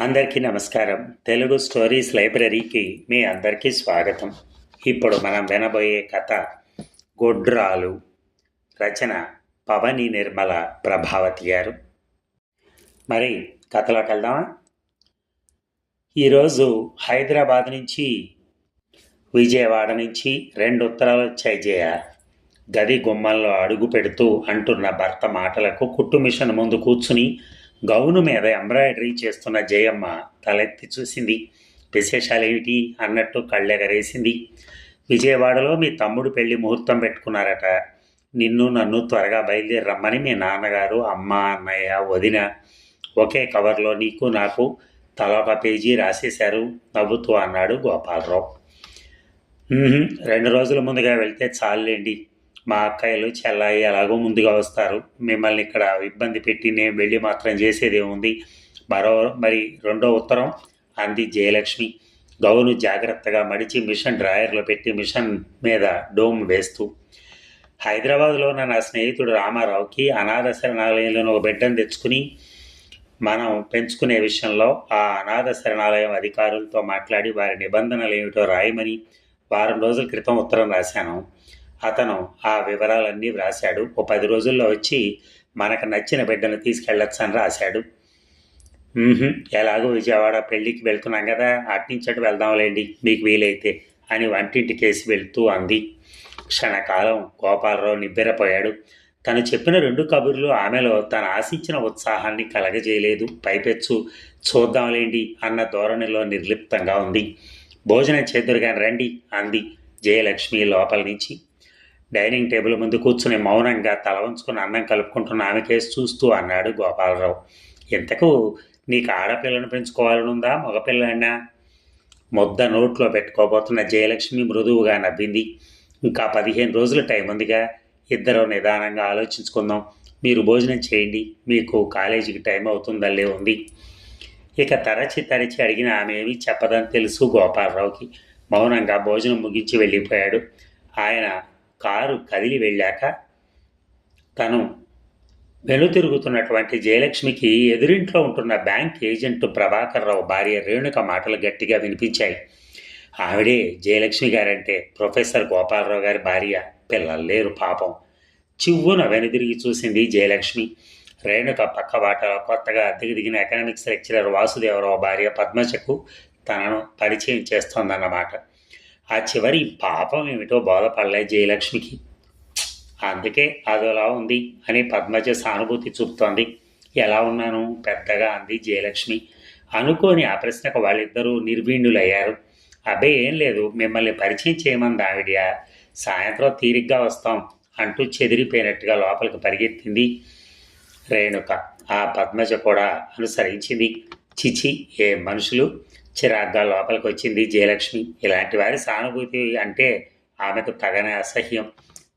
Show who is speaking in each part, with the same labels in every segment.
Speaker 1: అందరికీ నమస్కారం. తెలుగు స్టోరీస్ లైబ్రరీకి మీ అందరికీ స్వాగతం. ఇప్పుడు మనం వినబోయే కథ గొడ్రాలు. రచన పవని నిర్మల ప్రభావతి గారు. మరి కథలోకి వెళ్దామా? ఈరోజు హైదరాబాద్ నుంచి విజయవాడ నుంచి రెండు ఉత్తరాలు వచ్చాయి జయ. గది గుమ్మంలో అడుగు పెడుతూ అంటున్న భర్త మాటలకు కుట్టు మిషన్ ముందు కూర్చుని గౌను మీద ఎంబ్రాయిడరీ చేస్తున్న జయమ్మ తలెత్తి చూసింది. విశేషాలేమిటి? అన్నట్టు కళ్ళెగరేసింది. విజయవాడలో మీ తమ్ముడు పెళ్ళి ముహూర్తం పెట్టుకున్నారట. నిన్ను నన్ను త్వరగా బయలుదేరి రమ్మని మీ నాన్నగారు అమ్మ అన్నయ్య వదిన ఒకే కవర్లో నీకు నాకు తలొక పేజీ రాసేశారు. నవ్వుతూ అన్నాడు గోపాలరావు. రెండు రోజుల ముందుగా వెళ్తే చాలండి మా అక్కయ్యలు చెల్లాయి ఎలాగో ముందుగా వస్తారు. మిమ్మల్ని ఇక్కడ ఇబ్బంది పెట్టి నేను వెళ్ళి మాత్రం చేసేది ఉంది మరో మరి రెండో ఉత్తరం అంది జయలక్ష్మి. గౌను జాగ్రత్తగా మడిచి మిషన్ డ్రాయర్లో పెట్టి మిషన్ మీద డోమ్ వేస్తూ. హైదరాబాద్లో ఉన్న నా స్నేహితుడు రామారావుకి అనాథ శరణాలయంలోని ఒక బిడ్డను తెచ్చుకుని మనం పెంచుకునే విషయంలో ఆ అనాథ శరణాలయం అధికారులతో మాట్లాడి వారి నిబంధనలు ఏమిటో రాయమని వారం రోజుల క్రితం ఉత్తరం రాశాను. అతను ఆ వివరాలన్నీ వ్రాశాడు. ఓ పది రోజుల్లో వచ్చి మనకు నచ్చిన బిడ్డను తీసుకెళ్ళొచ్చని రాశాడు. ఎలాగో విజయవాడ పెళ్ళికి వెళ్తున్నాం కదా అట్నుంచటు వెళ్దాంలేండి మీకు వీలైతే అని వంటింటి కేసి వెళ్తూ అంది. క్షణకాలం గోపాలరావు నిబ్బెరపోయాడు. తను చెప్పిన రెండు కబుర్లు ఆమెలో తను ఆశించిన ఉత్సాహాన్ని కలగజేయలేదు. పైపెచ్చు చూద్దాంలేండి అన్న ధోరణిలో నిర్లిప్తంగా ఉంది. భోజనం చేదురుగాని రండి అంది జయలక్ష్మి లోపల నుంచి. డైనింగ్ టేబుల్ ముందు కూర్చుని మౌనంగా తల వంచుకుని అన్నం కలుపుకుంటున్న ఆమె కేసు చూస్తూ అన్నాడు గోపాలరావు. ఇంతకు నీకు ఆడపిల్లను పెంచుకోవాలనుందా? మగపిల్లన్నా ముద్ద నోట్లో పెట్టుకోబోతున్న జయలక్ష్మి మృదువుగా నవ్వింది. ఇంకా పదిహేను రోజుల టైం ఉందిగా. ఇద్దరు నిదానంగా ఆలోచించుకుందాం. మీరు భోజనం చేయండి. మీకు కాలేజీకి టైం అవుతుందల్లే ఉంది. ఇక తరచి తరచి అడిగిన ఆమె ఏమీ చెప్పదని తెలుసు గోపాలరావుకి. మౌనంగా భోజనం ముగించి వెళ్ళిపోయాడు. ఆయన కారు కదిలి వెళ్ళాక తను వెనుతిరుగుతున్నటువంటి జయలక్ష్మికి ఎదురింట్లో ఉంటున్న బ్యాంక్ ఏజెంట్ ప్రభాకర్రావు భార్య రేణుక మాటలు గట్టిగా వినిపించాయి. ఆవిడే జయలక్ష్మి గారంటే ప్రొఫెసర్ గోపాలరావు గారి భార్య పిల్లలు లేరు పాపం. చివ్వున వెనుదిరిగి చూసింది జయలక్ష్మి. రేణుక పక్క బాటలో కొత్తగా అద్దెకి దిగిన ఎకనామిక్స్ లెక్చరర్ వాసుదేవరావు భార్య పద్మజకు తనను పరిచయం చేస్తోందన్నమాట. ఆ చివరి పాపం ఏమిటో బోధపడలే జయలక్ష్మికి. అందుకే అదోలా ఉంది అని పద్మజ సానుభూతి చూపుతోంది. ఎలా ఉన్నాను? పెద్దగా అంది జయలక్ష్మి. అనుకోని ఆ ప్రశ్నకు వాళ్ళిద్దరూ నిర్వీణులయ్యారు అబ్బే ఏం లేదు. మిమ్మల్ని పరిచయం చేయమంది ఆవిడ సాయంత్రం తీరిగ్గా వస్తాం అంటూ చెదిరిపోయినట్టుగా లోపలికి పరిగెత్తింది రేణుక. ఆ పద్మజ కూడా అనుసరించింది. చిచి ఏ మనుషులు? చిరాగ్గా లోపలికి వచ్చింది జయలక్ష్మి. ఇలాంటి వారి సానుభూతి అంటే ఆమెకు తగని అసహ్యం.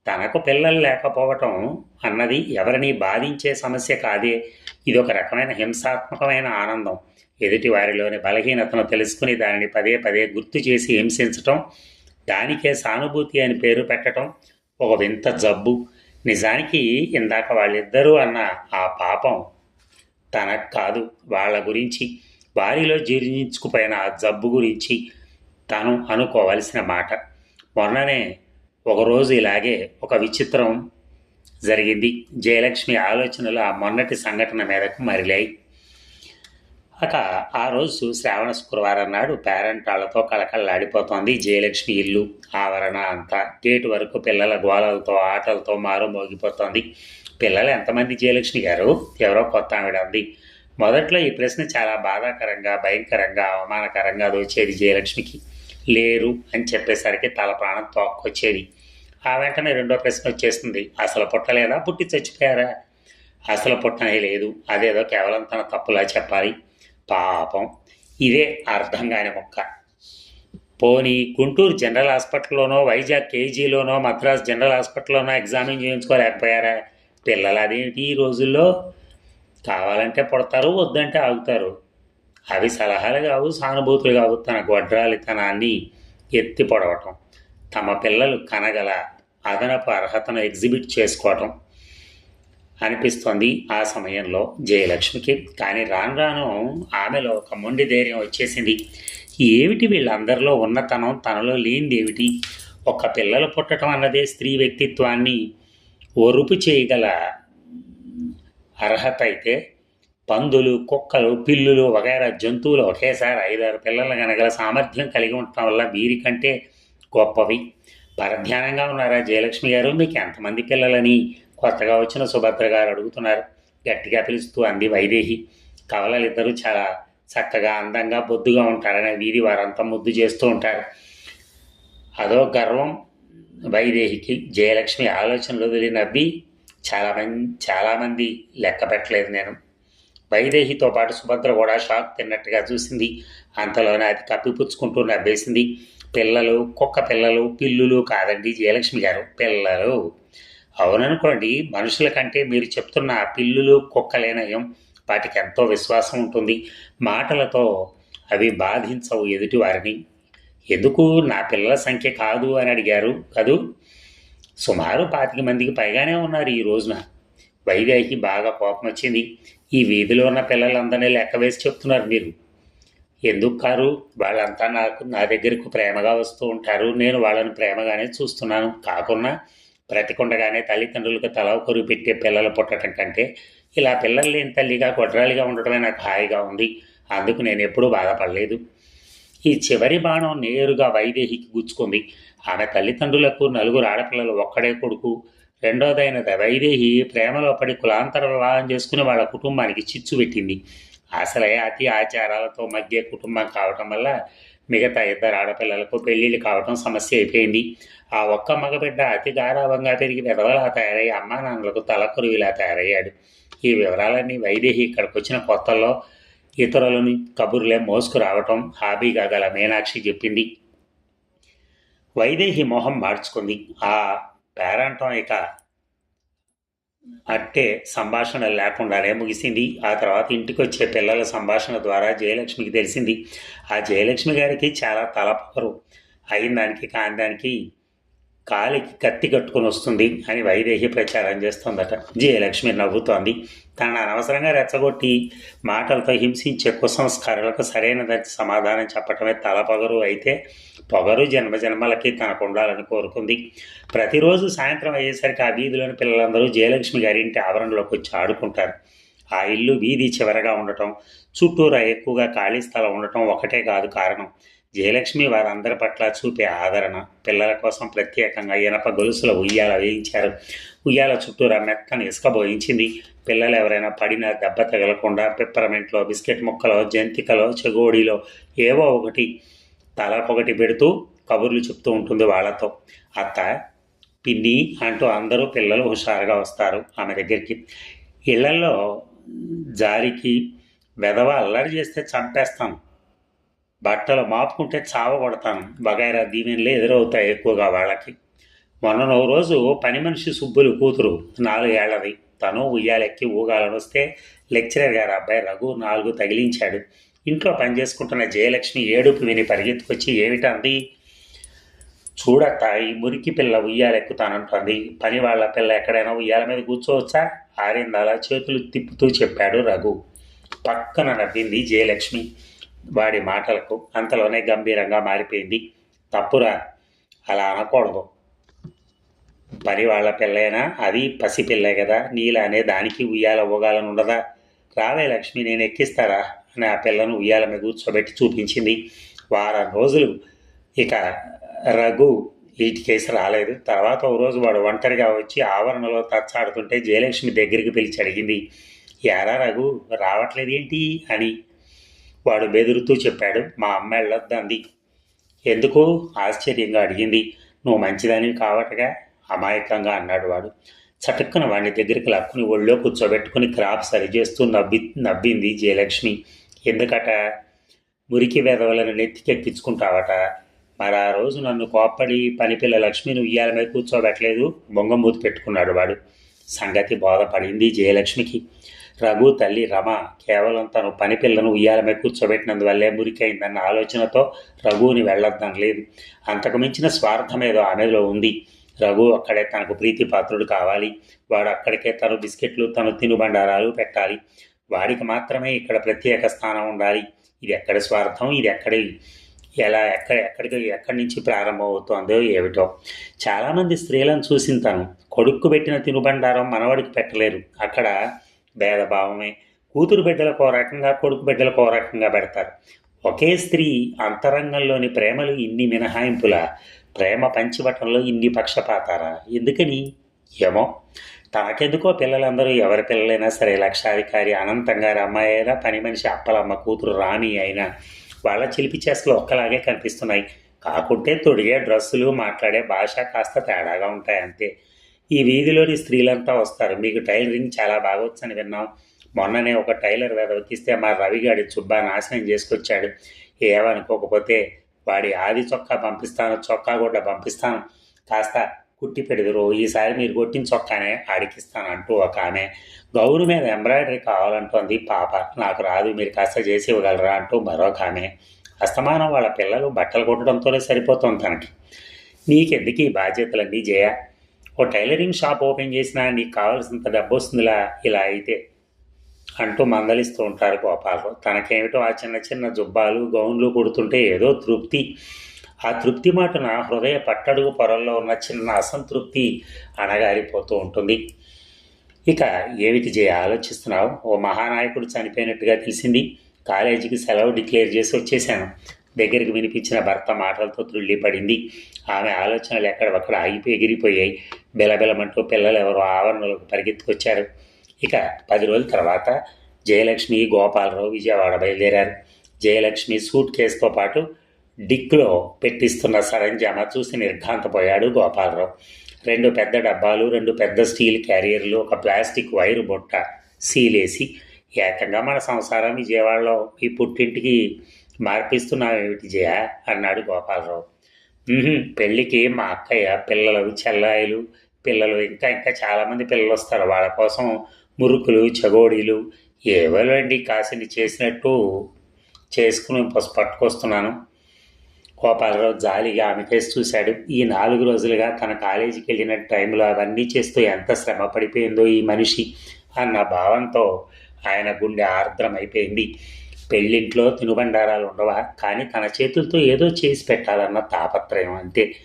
Speaker 1: తనకు పిల్లలు లేకపోవటం అన్నది ఎవరిని బాధించే సమస్య కాదే. ఇది ఒక రకమైన హింసాత్మకమైన ఆనందం. ఎదుటి వారిలోని బలహీనతను తెలుసుకుని దానిని పదే పదే గుర్తు చేసి హింసించటం దానికే సానుభూతి అని పేరు పెట్టడం ఒక వింత జబ్బు. నిజానికి ఇందాక వాళ్ళిద్దరూ అన్న ఆ పాపం తనకు కాదు వాళ్ళ గురించి. వారిలో జీర్ణించుకుపోయిన ఆ జబ్బు గురించి తను అనుకోవలసిన మాట. మొన్ననే ఒకరోజు ఇలాగే ఒక విచిత్రం జరిగింది. జయలక్ష్మి ఆలోచనలు ఆ మొన్నటి సంఘటన మేరకు మరిలాయి. అక ఆ రోజు శ్రావణ శుక్రవారం నాడు పేరెంటాళ్ళతో కళకళలాడిపోతోంది జయలక్ష్మి ఇల్లు ఆవరణ అంతా. గేటు వరకు పిల్లల గోళలతో ఆటలతో మారు మోగిపోతోంది పిల్లలు ఎంతమంది జయలక్ష్మి గారు? ఎవరో కొత్త ఆవిడ ఉంది మొదట్లో ఈ ప్రశ్న చాలా బాధాకరంగా భయంకరంగా అవమానకరంగా దోచేది జయలక్ష్మికి. లేరు అని చెప్పేసరికి తల ప్రాణం తోక్కొచ్చేది. ఆ వెంటనే రెండో ప్రశ్న వచ్చేస్తుంది అసలు పుట్టలేదా? పుట్టి చచ్చిపోయారా? అసలు పుట్టనే లేదు అదేదో కేవలం తన తప్పులా చెప్పాలి. పాపం ఇదే అర్థం కాని మొక్క. పోనీ గుంటూరు జనరల్ హాస్పిటల్లోనో వైజాగ్ కేజీలోనో మద్రాస్ జనరల్ హాస్పిటల్లోనో ఎగ్జామిన్ చేయించుకోలేకపోయారా? పిల్లలు అదేంటి ఈ రోజుల్లో? కావాలంటే పడతారు వద్దంటే ఆగుతారు. అవి సలహాలు కావు సానుభూతులు కావు. తన గొడ్రాలితనాన్ని ఎత్తి పొడవటం తమ పిల్లలు కనగల అదనపు అర్హతను ఎగ్జిబిట్ చేసుకోవటం అనిపిస్తోంది ఆ సమయంలో జయలక్ష్మికి. కానీ రాను రాను ఆమెలో ఒక మొండి ధైర్యం వచ్చేసింది. ఏమిటి వీళ్ళందరిలో ఉన్నతనం తనలో లేనిదేమిటి ఒక పిల్లలు పుట్టడం అన్నదే స్త్రీ వ్యక్తిత్వాన్ని ఒరుపు చేయగల అర్హత అయితే పందులు కుక్కలు పిల్లులు వగైరా జంతువులు ఒకేసారి ఐదారు పిల్లలు కనగల సామర్థ్యం కలిగి ఉండటం వల్ల వీరికంటే గొప్పవి. పరధ్యానంగా ఉన్నారా జయలక్ష్మి గారు? మీకు ఎంతమంది పిల్లలని కొత్తగా వచ్చిన సుభద్ర గారు అడుగుతున్నారు. గట్టిగా పిలుస్తూ అంది వైదేహి. కవలలిద్దరూ చాలా చక్కగా అందంగా బొద్దుగా ఉంటారని వీధి వారంతా ముద్దు చేస్తూ ఉంటారు. అదో గర్వం వైదేహికి. జయలక్ష్మి ఆలోచనలు వదిలి నవ్వి చాలా చాలామంది లెక్క పెట్టలేదు నేను. వైదేహితో పాటు సుభద్ర కూడా షాక్ తిన్నట్టుగా చూసింది. అంతలోనే అది కప్పిపుచ్చుకుంటూ నవ్వేసింది పిల్లలు కుక్క పిల్లలు పిల్లులు కాదండి జయలక్ష్మి గారు పిల్లలు. అవుననుకోండి మనుషుల కంటే మీరు చెప్తున్న పిల్లులు కుక్కలేనయం వాటికి ఎంతో విశ్వాసం ఉంటుంది. మాటలతో అవి బాధించవు ఎదుటి వారిని ఎందుకు? నా పిల్లల సంఖ్య కాదు అని అడిగారు కదూ? సుమారు పాతిక మందికి పైగానే ఉన్నారు ఈ రోజున. వైద్యకి బాగా కోపం వచ్చింది. ఈ వీధిలో ఉన్న పిల్లలందరినీ లెక్క వేసి చెప్తున్నారు మీరు ఎందుకు కారు? వాళ్ళంతా నాకు నా దగ్గరకు ప్రేమగా వస్తూ ఉంటారు. నేను వాళ్ళని ప్రేమగానే చూస్తున్నాను. కాకుండా బ్రతికుండగానే తల్లిదండ్రులకు తల కొరుగు పెట్టే పిల్లలు పుట్టడం కంటే ఇలా పిల్లలు లేని తల్లిగా కొడ్రాలిగా ఉండటమే నాకు హాయిగా ఉంది. అందుకు నేను ఎప్పుడూ బాధపడలేదు. ఈ చివరి బాణం నేరుగా వైదేహికి గుచ్చుకుంది ఆమె తల్లిదండ్రులకు నలుగురు ఆడపిల్లలు ఒక్కడే కొడుకు. రెండోదైన వైదేహి ప్రేమలో పడి కులాంతర వివాహం చేసుకుని వాళ్ళ కుటుంబానికి చిచ్చు పెట్టింది. అసలే అతి ఆచారాలతో మధ్య కుటుంబం కావటం వల్ల మిగతా ఇద్దరు ఆడపిల్లలకు పెళ్ళిళ్ళు కావటం సమస్య అయిపోయింది. ఆ ఒక్క మగబిడ్డ అతి గారాభంగా పెరిగి విధవలా తయారై అమ్మా నాన్నలకు తలకొరువిలా తయారయ్యాడు. ఈ వివరాలన్నీ వైదేహి ఇక్కడికి వచ్చిన కొత్తల్లో ఇతరులని కబుర్లే మోసుకు రావటం హాబీగా గల మీనాక్షి చెప్పింది. వైదేహి మొహం మార్చుకుంది. ఆ పేరంటం ఇక అట్టే సంభాషణ లేకుండానే ముగిసింది. ఆ తర్వాత ఇంటికి వచ్చే పిల్లల సంభాషణ ద్వారా జయలక్ష్మికి తెలిసింది. ఆ జయలక్ష్మి గారికి చాలా తలపరు అయిన దానికి కాని దానికి కాలికి కత్తి కట్టుకొని వస్తుంది అని వైదేహి ప్రచారం చేస్తోందట. జయలక్ష్మి నవ్వుతోంది. తనను అనవసరంగా రెచ్చగొట్టి మాటలతో హింసించే కుసంస్కారాలకు సరైన దానికి సమాధానం చెప్పటమే తలపొగరు అయితే పొగరు జన్మజన్మలకి తనకు ఉండాలని కోరుకుంది. ప్రతిరోజు సాయంత్రం అయ్యేసరికి ఆ వీధిలోని పిల్లలందరూ జయలక్ష్మి గారి ఇంటి ఆవరణలోకి వచ్చి ఆడుకుంటారు. ఆ ఇల్లు వీధి చివరగా ఉండటం చుట్టూరా ఎక్కువగా ఖాళీ స్థలం ఉండటం ఒకటే కాదు కారణం. జయలక్ష్మి వారందరి పట్ల చూపే ఆదరణ పిల్లల కోసం ప్రత్యేకంగా ఇనప గొలుసుల ఉయ్యాల వేయించారు. ఉయ్యాల చుట్టూరా మెత్తని ఇసుక బోయించింది. పిల్లలు ఎవరైనా పడినా దెబ్బ తగలకుండా పిప్పరమెంట్లో బిస్కెట్ ముక్కలో జంతికలో చెగోడిలో ఏవో ఒకటి తలకొకటి పెడుతూ కబుర్లు చెప్తూ ఉంటుంది వాళ్ళతో. అత్త పిన్ని అంటూ అందరూ పిల్లలు హుషారుగా వస్తారు ఆమె దగ్గరికి. ఇళ్ళలో జారికి వెధవ అల్లరి చేస్తే చంపేస్తాను. బట్టలు మాపుకుంటే చావ కొడతాను వగైరా దీవెనలే ఎదురవుతాయి ఎక్కువగా వాళ్ళకి. మొన్న ఓ రోజు పని మనిషి సుబ్బులు కూతురు నాలుగేళ్ళది. తను ఉయ్యాలెక్కి ఊగాలని వస్తే లెక్చరర్ గారు అబ్బాయి రఘు నాలుగు తగిలించాడు. ఇంట్లో పనిచేసుకుంటున్న జయలక్ష్మి ఏడుపు విని పరిగెత్తుకొచ్చి ఏమిటంది చూడట ఈ మురికి పిల్ల ఉయ్యాలెక్కుతానంటుంది. పని వాళ్ళ పిల్ల ఎక్కడైనా ఉయ్యాల మీద కూర్చోవచ్చా? ఆరిందాల చేతులు తిప్పుతూ చెప్పాడు రఘు. పక్కన నవ్వింది జయలక్ష్మి. వాడి మాటలకు అంతలోనే గంభీరంగా మారిపోయింది. తప్పురా అలా అనకూడదు. పని వాళ్ళ పిల్లైనా అది పసిపిల్లే కదా నీలానే దానికి ఉయ్యాల ఊగాలని ఉండదా రావే లక్ష్మి నేను ఎక్కిస్తారా? అని ఆ పిల్లను ఉయ్యాల మీద కూర్చోబెట్టి చూపించింది. వారం రోజులు. ఇక రఘు కేసు రాలేదు. తర్వాత ఓ రోజు వాడు ఒంటరిగా వచ్చి ఆవరణలో తచ్చాడుతుంటే జయలక్ష్మి దగ్గరికి పిలిచి అడిగింది యారా రఘు రావట్లేదు ఏంటి అని. వాడు బెదురుతూ చెప్పాడు మా అమ్మ వెళ్ళొద్దంది ఎందుకు? ఆశ్చర్యంగా అడిగింది. నువ్వు మంచిదని కావటగా? అమాయకంగా అన్నాడు వాడు. చటుక్కున వాడిని దగ్గరికి లక్కుని ఒళ్ళో కూర్చోబెట్టుకుని క్రాప్ సరిచేస్తూ నవ్వి నవ్వింది జయలక్ష్మి. ఎందుకట? మురికి వెధవలను నెత్తికెక్కించుకుంటావట. మరి ఆ రోజు నన్ను కోప్పడి పనిపిల్ల లక్ష్మిని ఉయ్యాల మీద కూర్చోబెట్టలేదు బొంగమూతి పెట్టుకున్నాడు వాడు. సంగతి బోధపడింది జయలక్ష్మికి. రఘు తల్లి రమ కేవలం తను పని పిల్లను ఉయ్యాలమే కూర్చోబెట్టినందువల్లే మురికైందన్న ఆలోచనతో రఘుని వెళ్ళొద్దని లేదు. అంతకుమించిన స్వార్థం ఏదో ఆమెలో ఉంది. రఘు అక్కడే తనకు ప్రీతి పాత్రుడు కావాలి. వాడు అక్కడికే తను బిస్కెట్లు తను తినుబండారాలు పెట్టాలి. వాడికి మాత్రమే ఇక్కడ ప్రత్యేక స్థానం ఉండాలి. ఇది ఎక్కడ స్వార్థం? ఇది ఎక్కడి? ఎలా ఎక్కడ ఎక్కడికి ఎక్కడి నుంచి ప్రారంభమవుతోందో ఏమిటో. చాలామంది స్త్రీలను చూసిన తను కొడుక్కు పెట్టిన తినుబండారం మనవడికి పెట్టలేరు. అక్కడ భేదభావమే. కూతురు బిడ్డలకు ఓ రకంగా కొడుకు బిడ్డలకు ఓ రకంగా పెడతారు. ఒకే స్త్రీ అంతరంగంలోని ప్రేమలు ఇన్ని మినహాయింపుల? ప్రేమ పంచివటంలో ఇన్ని పక్షపాతారా ఎందుకని? ఏమో. తనకెందుకో పిల్లలందరూ ఎవరి పిల్లలైనా సరే లక్షాధికారి అనంతం గారి అమ్మాయి అయినా పని మనిషి అప్పలమ్మ కూతురు రాణి అయినా వాళ్ళ చిలిపి చేసలు ఒక్కలాగే కనిపిస్తున్నాయి. కాకుంటే తొడిగే డ్రెస్సులు మాట్లాడే భాష కాస్త తేడాగా ఉంటాయి అంతే ఈ వీధిలోని స్త్రీలంతా వస్తారు. మీకు టైలరింగ్ చాలా బాగా వచ్చని విన్నాం. మొన్ననే ఒక టైలర్ వెదకిస్తే మా రవిగాడి చుబ్బా నాశనం చేసుకొచ్చాడు. ఏమనుకోకపోతే వాడి ఆది చొక్కా పంపిస్తాను చొక్కా కూడా పంపిస్తాను. కాస్త కుట్టి పెడదురు ఈసారి మీరు కొట్టిన చొక్కానే ఆడికిస్తాను అంటూ ఒక ఆమె గౌరు మీద ఎంబ్రాయిడరీ కావాలంటోంది. పాప నాకు రాదు మీరు కాస్త చేసి ఇవ్వగలరా అంటూ మరొక ఆమె అస్తమానం వాళ్ళ పిల్లలు బట్టలు కొట్టడంతోనే సరిపోతుంది తనకి. నీకెందుకు ఈ బాధ్యతలన్నీ చేయ ఓ టైలరింగ్ షాప్ ఓపెన్ చేసినా నీకు కావాల్సినంత డబ్బు వస్తుందిలా ఇలా అయితే అంటూ మందలిస్తూ ఉంటారు గోపాలరావు తనకేమిటో ఆ చిన్న చిన్న జుబ్బాలు గౌన్లు కుడుతుంటే ఏదో తృప్తి. ఆ తృప్తి మాటన హృదయ పట్టడుగు పొరల్లో ఉన్న చిన్న అసంతృప్తి అణగారిపోతూ ఉంటుంది. ఇక ఏమిటి జయ ఆలోచిస్తున్నావు? ఓ మహానాయకుడు చనిపోయినట్టుగా తెలిసింది. కాలేజీకి సెలవు డిక్లేర్ చేసి వచ్చేసాను దగ్గరికి వినిపించిన భర్త మాటలతో త్రుళ్ళిపడింది ఆమె ఆలోచనలు ఎక్కడొక్కడ ఆగిపోయి ఎగిరిపోయాయి. బిలబిలమంటూ పిల్లలు ఎవరో ఆవరణలకు పరిగెత్తుకొచ్చారు. ఇక పది రోజుల తర్వాత జయలక్ష్మి గోపాలరావు విజయవాడ బయలుదేరారు. జయలక్ష్మి సూట్ కేసుతో పాటు డిక్లో పెట్టిస్తున్న సరంజామా చూసి నిర్ఘాంతపోయాడు గోపాలరావు. రెండు పెద్ద డబ్బాలు రెండు పెద్ద స్టీల్ క్యారియర్లు ఒక ప్లాస్టిక్ వైరు బుట్ట సీలేసి ఏకంగా మన సంసారం విజయవాడలో ఈ పుట్టింటికి మార్పిస్తున్నావేమిటి జయ? అన్నాడు గోపాలరావు. పెళ్ళికి మా అక్కయ్య పిల్లలు చెల్లాయిలు పిల్లలు ఇంకా ఇంకా చాలామంది పిల్లలు వస్తారు వాళ్ళ కోసం మురుకులు చగోడీలు ఏవోలేండి కాసిని చేసినట్టు చేసుకుని పసు పట్టుకొస్తున్నాను. గోపాలరావు జాలిగా ఆమె కేసు చూశాడు. ఈ నాలుగు రోజులుగా తన కాలేజీకి వెళ్ళిన టైంలో అవన్నీ చేస్తూ ఎంత శ్రమ పడిపోయిందో ఈ మనిషి అన్న భావంతో ఆయన గుండె ఆర్ద్రమైపోయింది. పెళ్ళింట్లో తినుబండారాలు ఉండవా? కానీ తన చేతులతో ఏదో చేసి పెట్టాలన్న తాపత్రయం అంతే.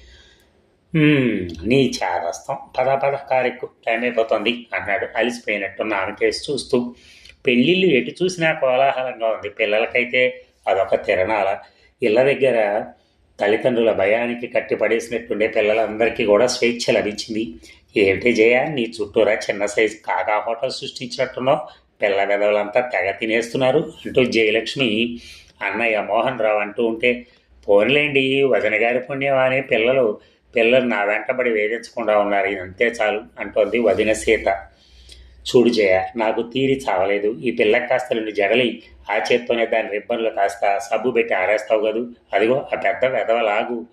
Speaker 1: నీ చేదస్తం పద పద కారెక్కు. టైం అయిపోతుంది అన్నాడు. అలిసిపోయినట్టున్న ఆమె చూస్తూ పెళ్ళిళ్ళు ఎటు చూసినా కోలాహలంగా ఉంది. పిల్లలకైతే అదొక తిరణాల. ఇళ్ళ దగ్గర తల్లిదండ్రుల భయానికి కట్టిపడేసినట్టుండే పిల్లలందరికీ కూడా స్వేచ్ఛ లభించింది. ఏమిటి జయ నీ చుట్టూరా చిన్న సైజు కాకా హోటల్ సృష్టించినట్టున్నావు? పిల్ల విధవులంతా తెగ తినేస్తున్నారు అంటూ జయలక్ష్మి అన్నయ్య మోహన్ రావు అంటూ ఉంటే పోన్లేండి వదిన గారి పుణ్యం అనే పిల్లలు పిల్లలు నా వెంటబడి వేధించకుండా ఉన్నారు. అంతే చాలు అంటోంది వదిన సీత. చూడు జయ నాకు తీరి చావలేదు. ఈ పిల్లకి కాస్త రెండు జడలి ఆ చేత్తోనే దాని రిబ్బన్లు కాస్త సబ్బు పెట్టి ఆరేస్తావు కదూ. అదిగో ఆ పెద్ద వెదవలాగు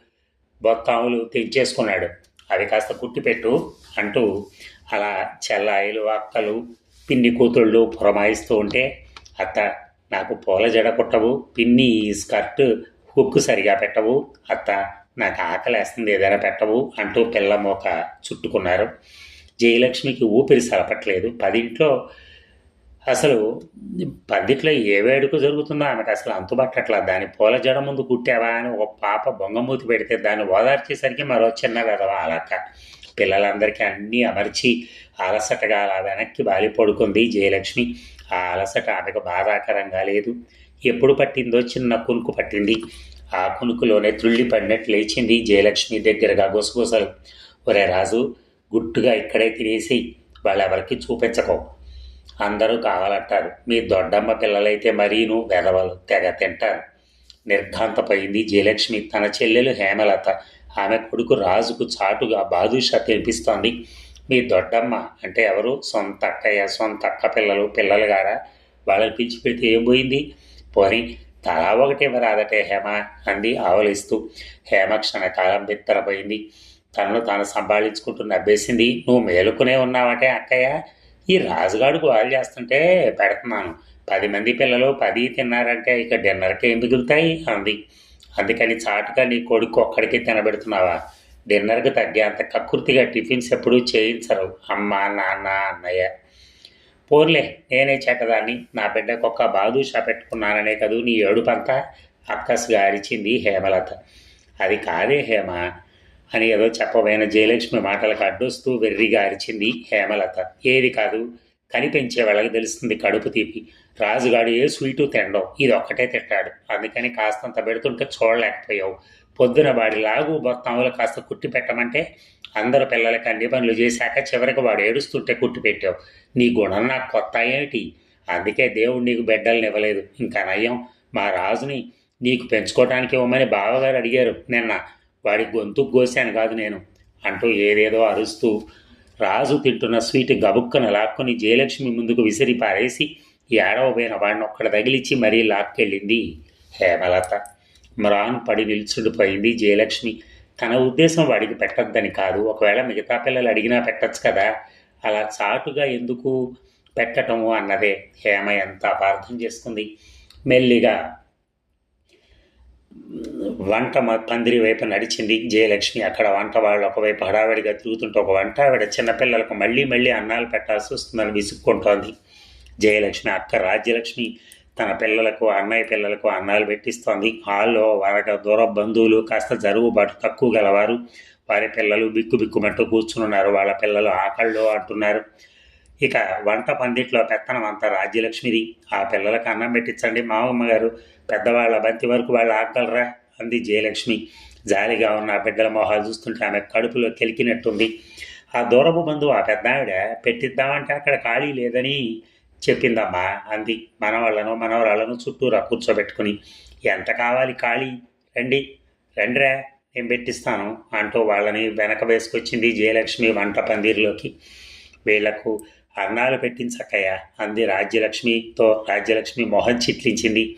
Speaker 1: బొత్తాములు తెంచేసుకున్నాడు. అవి కాస్త కుట్టిపెట్టు అంటూ అలా చెల్లాయిలు అక్కలు పిన్ని కూతుళ్ళు పురమాయిస్తూ ఉంటే అత్త నాకు పూల జడ కుట్టవు పిన్ని ఈ స్కర్ట్ హుక్కు సరిగా పెట్టవు అత్త. నాకు ఆకలేస్తుంది ఏదైనా పెట్టవు అంటూ పిల్ల మోక చుట్టుకున్నారు. జయలక్ష్మికి ఊపిరి సలపట్లేదు. పదింట్లో అసలు పందిట్లో ఏ వేడుక జరుగుతుందో ఆమెకు అసలు అంతుబట్టట్లా దాని పూల జడ ముందు కుట్టావా అని ఒక పాప బొంగమూతి పెడితే దాన్ని ఓదార్చేసరికి మరో చిన్న వెధవ అలాక పిల్లలందరికీ అన్నీ అమర్చి అలసటగా అలా వెనక్కి బాలి పడుకుంది జయలక్ష్మి. ఆ అలసట ఆమెకు బాధాకరంగా లేదు. ఎప్పుడు పట్టిందో చిన్న కునుకు పట్టింది. ఆ కునుకులోనే త్రుళ్ళి పడినట్టు లేచింది జయలక్ష్మి దగ్గరగా గుసగుసలు. ఒరే రాజు గుట్టుగా ఇక్కడే తినేసి వాళ్ళెవరికి చూపించకో. అందరూ కావాలంటారు. మీ దొడ్డమ్మ పిల్లలైతే మరీను వెదవలు తెగ తింటారు. నిర్ఘాంతపోయింది జయలక్ష్మి. తన చెల్లెలు హేమలత. ఆమె కొడుకు రాజుకు చాటుగా బాదుషా తినిపిస్తోంది. మీ దొడ్డమ్మ అంటే ఎవరు? సొంత అక్కయ్య సొంత అక్క పిల్లలు పిల్లలు గారా? వాళ్ళని పిలిచి పెడితే ఏం పోయింది? పోనీ తలా ఒకటి రాదటే హేమ అంది ఆవలిస్తూ. హేమ క్షణకాలం బిత్తరపోయింది. తనను తాను సంభాళించుకుంటూ నవ్వేసింది. నువ్వు మేలుకునే ఉన్నావటే అక్కయ్య. ఈ రాజుగాడుకు వాళ్ళు చేస్తుంటే పెడుతున్నాను. పది మంది పిల్లలు పది తిన్నారంటే ఇక డిన్నర్కి ఏం మిగులుతాయి? అంది. అందుకని చాటుగా నీ కొడుకు ఒక్కడికి తినబెడుతున్నావా? డిన్నర్కి తగ్గేంత కక్కుర్తిగా టిఫిన్స్ ఎప్పుడూ చేయించరు. అమ్మ నాన్న అన్నయ్య పోర్లే నేనే చెడ్డదాన్ని నా బిడ్డకు ఒక్క బాదుషా పెట్టుకున్నాననే కదూ నీ ఏడుపంతా అక్కస్గా అరిచింది హేమలత. అది కాదే హేమ అని ఏదో చెప్పబోయిన జయలక్ష్మి మాటలకు అడ్డొస్తూ వెర్రిగా అరిచింది హేమలత. ఏది కాదు కనిపించే వాళ్ళకి తెలుస్తుంది కడుపు తీపి. రాజుగాడు ఏ స్వీటు తినడం ఇది ఒక్కటే తింటాడు. అందుకని కాస్తంత పెడుతుంటే చూడలేకపోయావు. పొద్దున వాడి లాగు బొత్తాములు కాస్త కుట్టి పెట్టమంటే అందరు పిల్లలకి అన్ని పనులు చేశాక చివరికి వాడు ఏడుస్తుంటే కుట్టి పెట్టావు. నీ గుణం నాకు కొత్త ఏమిటి? అందుకే దేవుడు నీకు బిడ్డలను ఇవ్వలేదు. ఇంకా నయ్యం మా రాజుని నీకు పెంచుకోవడానికి ఇవ్వమని బావగారు అడిగారు నిన్న. వాడి గొంతుకు కోసాను కాదు నేను. అంటూ ఏదేదో అరుస్తూ రాజు తింటున్న స్వీట్ గబుక్కన లాక్కొని జయలక్ష్మి ముందుకు విసిరి పారేసి ఏడవబోయిన వాడిని ఒక్కడ తగిలిచ్చి మరీ లాక్కెళ్ళింది హేమలత. మ్రాన్ పడి నిల్చుడిపోయింది జయలక్ష్మి. తన ఉద్దేశం వాడికి పెట్టద్దని కాదు. ఒకవేళ మిగతా పిల్లలు అడిగినా పెట్టచ్చు కదా? అలా చాటుగా ఎందుకు పెట్టటము అన్నదే హేమ ఎంత అపార్థం చేసుకుంది. మెల్లిగా వంట మ- పందిరి వైపు నడిచింది జయలక్ష్మి. అక్కడ వంట వాళ్ళు ఒకవైపు హడావిడిగా తిరుగుతుంటే ఒక వంట ఆవిడ చిన్నపిల్లలకు మళ్ళీ మళ్ళీ అన్నాలు పెట్టాల్సి వస్తుందని విసుక్కుంటోంది. జయలక్ష్మి అక్క రాజ్యలక్ష్మి తన పిల్లలకు అన్నయ్య పిల్లలకు అన్నాలు పెట్టిస్తోంది. హాల్లో వారక దూర బంధువులు కాస్త జరుగుబాటు తక్కువ గలవారు. వారి పిల్లలు బిక్కు బిక్కుమంటూ కూర్చున్నారు వాళ్ళ పిల్లలు ఆకళ్ళు అంటున్నారు. ఇక వంట పందిట్లో పెత్తనం అంతా రాజ్యలక్ష్మిది. ఆ పిల్లలకు అన్నం పెట్టించండి మామమ్మ గారు పెద్దవాళ్ళ బంతి వరకు వాళ్ళు ఆకలరా? అంది జయలక్ష్మి. జాలిగా ఉన్న ఆ బిడ్డల మొహాలు చూస్తుంటే ఆమె కడుపులో కెలికినట్టుంది. ఆ దూరపు బంధువు ఆ పెద్ద ఆవిడ పెట్టిద్దామంటే అక్కడ ఖాళీ లేదని చెప్పిందమ్మా అంది. మనవాళ్ళను మనవరాళ్ళను చుట్టూరా కూర్చోబెట్టుకుని. ఎంత కావాలి ఖాళీ? రండి. రండిరా నేను పెట్టిస్తాను అంటూ వాళ్ళని వెనక వేసుకొచ్చింది జయలక్ష్మి వంట పందిరిలోకి. వీళ్ళకు అన్నాలు పెట్టించక్కయ్య అంది రాజ్యలక్ష్మితో రాజ్యలక్ష్మి మొహం చిట్లించింది.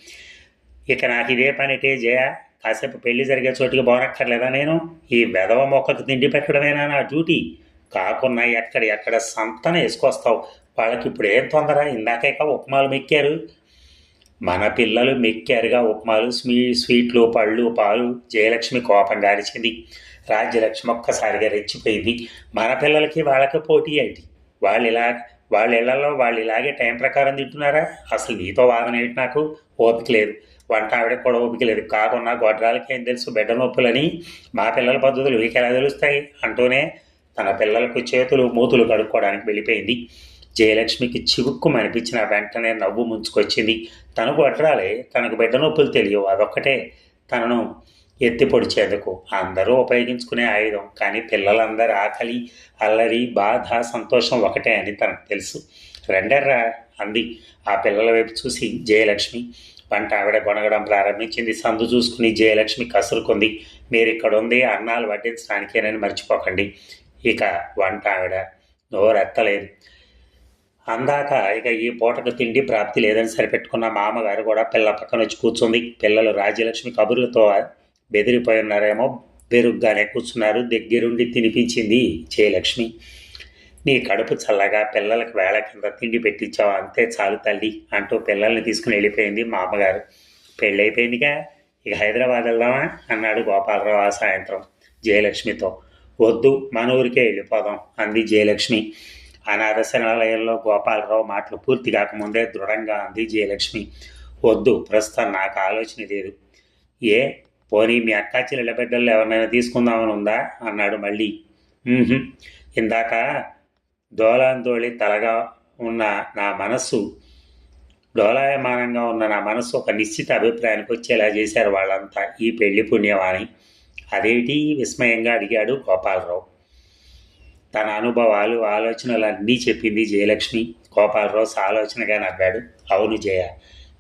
Speaker 1: ఇక నాకు ఇదే పనిటే జయ కాసేపు పెళ్ళి జరిగే చోటికి బోనక్కర్లేదా నేను? ఈ వెధవ మొక్కకు తిండి పెట్టడమేనా నా డ్యూటీ? కాకున్నా ఎక్కడ ఎక్కడ సంతన వేసుకొస్తావు? వాళ్ళకి ఇప్పుడు ఏం తొందర ఇందాకేక ఉప్మాలు మెక్కారు. మన పిల్లలు మెక్కారుగా ఉప్మాలు స్వీ స్వీట్లు పళ్ళు పాలు. జయలక్ష్మి కోపం గారిచింది. రాజ్యలక్ష్మి ఒక్కసారిగా రెచ్చిపోయింది. మన పిల్లలకి వాళ్ళకి పోటీ ఏంటి? వాళ్ళు ఇలా వాళ్ళ ఇళ్ళలో వాళ్ళు ఇలాగే టైం ప్రకారం తింటున్నారా? అసలు నీతో వాదన ఏంటి నాకు? ఓపిక లేదు. వంట ఆవిడ కూడా ఓపిక లేదు. కాకుండా గొడ్రాలకి ఏం తెలుసు? బిడ్డ నొప్పులని. మా పిల్లల పద్ధతులు వీకెలా ఎలా తెలుస్తాయి? అంటూనే తన పిల్లలకు చేతులు మూతులు కడుక్కోవడానికి వెళ్ళిపోయింది. జయలక్ష్మికి చివుక్కు అనిపించిన వెంటనే నవ్వు ముంచుకొచ్చింది. తనకు వడ్రాలే తనకు బిడ్డ నొప్పులు తెలియవు అదొక్కటే. తనను ఎత్తి పొడిచేందుకు అందరూ ఉపయోగించుకునే ఆయుధం కానీ పిల్లలందరి ఆకలి అల్లరి బాధ సంతోషం ఒకటే అని తనకు తెలుసు. రెండర్రా అంది. ఆ పిల్లల వైపు చూసి జయలక్ష్మి వంట ఆవిడ గొనగడం ప్రారంభించింది. సందు చూసుకుని జయలక్ష్మి కసురుకుంది. మీరు ఇక్కడ ఉంది అన్నాలు వడ్డించడానికేనని మర్చిపోకండి. ఇక వంట ఆవిడ నోరెత్తలేదు. అందాక ఇక ఈ పూటకు తిండి ప్రాప్తి లేదని సరిపెట్టుకున్న మామగారు కూడా పిల్ల పక్కన వచ్చి కూర్చుంది. పిల్లలు రాజ్యలక్ష్మి కబుర్లతో బెదిరిపోయి ఉన్నారేమో బెరుగ్గానే కూర్చున్నారు. దగ్గరుండి తినిపించింది జయలక్ష్మి. నీ కడుపు చల్లగా పిల్లలకు వేళ కింద తిండి పెట్టించావు అంతే చాలు తల్లి అంటూ పిల్లల్ని తీసుకుని వెళ్ళిపోయింది మా అమ్మగారు పెళ్ళైపోయిందిగా ఇక హైదరాబాద్ వెళ్దామా? అన్నాడు గోపాలరావు ఆ సాయంత్రం జయలక్ష్మితో. వద్దు మన ఊరికే వెళ్ళిపోదాం అంది జయలక్ష్మి. అనాథ శరణాలయంలో గోపాలరావు మాటలు పూర్తి కాకముందే దృఢంగా అంది జయలక్ష్మి. వద్దు ప్రస్తుతం నాకు ఆలోచన లేదు. ఏ? పోనీ మీ అక్క చెల్లెల బిడ్డలు ఎవరినైనా తీసుకుందామని ఉందా? అన్నాడు మళ్ళీ. ఇందాక డోలాందోళి తలగా ఉన్న నా మనస్సు డోలాయమానంగా ఉన్న నా మనస్సు ఒక నిశ్చిత అభిప్రాయానికి వచ్చేలా చేశారు వాళ్ళంతా ఈ పెళ్ళి పుణ్యవాణి. అదేమిటి విస్మయంగా అడిగాడు గోపాలరావు. తన అనుభవాలు ఆలోచనలు అన్నీ చెప్పింది జయలక్ష్మి. గోపాలరావు ఆలోచనగా నవ్వాడు. అవును జయ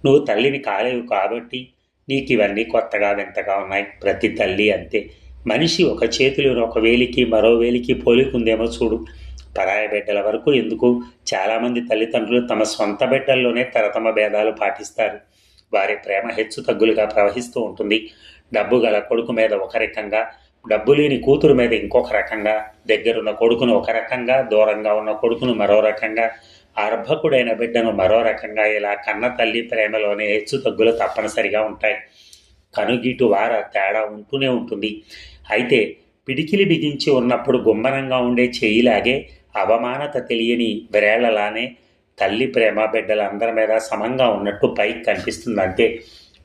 Speaker 1: నువ్వు తల్లిని కాలేవు కాబట్టి నీకు ఇవన్నీ కొత్తగా వింతగా ఉన్నాయి. ప్రతి తల్లి అంతే. మనిషి ఒక చేతిలోని ఒక వేలికి మరో వేలికి పోలికుందేమో చూడు. పరాయ బిడ్డల వరకు ఎందుకు? చాలామంది తల్లిదండ్రులు తమ సొంత బిడ్డల్లోనే తరతమ భేదాలు పాటిస్తారు. వారి ప్రేమ హెచ్చు తగ్గులుగా ప్రవహిస్తూ ఉంటుంది. డబ్బు గల కొడుకు మీద ఒక రకంగా డబ్బు లేని కూతురు మీద ఇంకొక రకంగా దగ్గరున్న కొడుకును ఒక రకంగా దూరంగా ఉన్న కొడుకును మరో రకంగా అర్భకుడైన బిడ్డను మరో రకంగా ఇలా కన్న తల్లి ప్రేమలోనే హెచ్చు తగ్గులు తప్పనిసరిగా ఉంటాయి. కనుగిటు వార తేడా ఉంటూనే ఉంటుంది. అయితే పిడికిలి బిగించి ఉన్నప్పుడు గుమ్మనంగా ఉండే చేయిలాగే అవమానత తెలియని విరేళ్ళలానే తల్లి ప్రేమ బిడ్డల అందరి మీద సమంగా ఉన్నట్టు పైకి కనిపిస్తుంది అంతే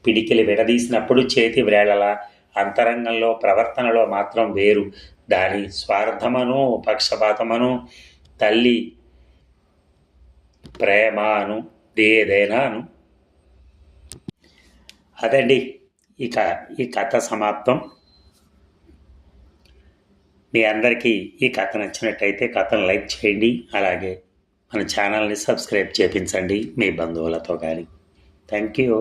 Speaker 1: పిడికిలి విడదీసినప్పుడు చేతి వ్రేళలా అంతరంగంలో ప్రవర్తనలో మాత్రం వేరు. దాని స్వార్థమను పక్షపాతమను తల్లి ప్రేమను ఏదైనాను అదండి ఇక ఈ కథ సమాప్తం. మీ అందరికీ ఈ కథ నచ్చినట్టయితే కథను లైక్ చేయండి అలాగే మన ఛానల్ని సబ్స్క్రైబ్ చేయించండి మీ బంధువులతో కానీ థ్యాంక్ యూ.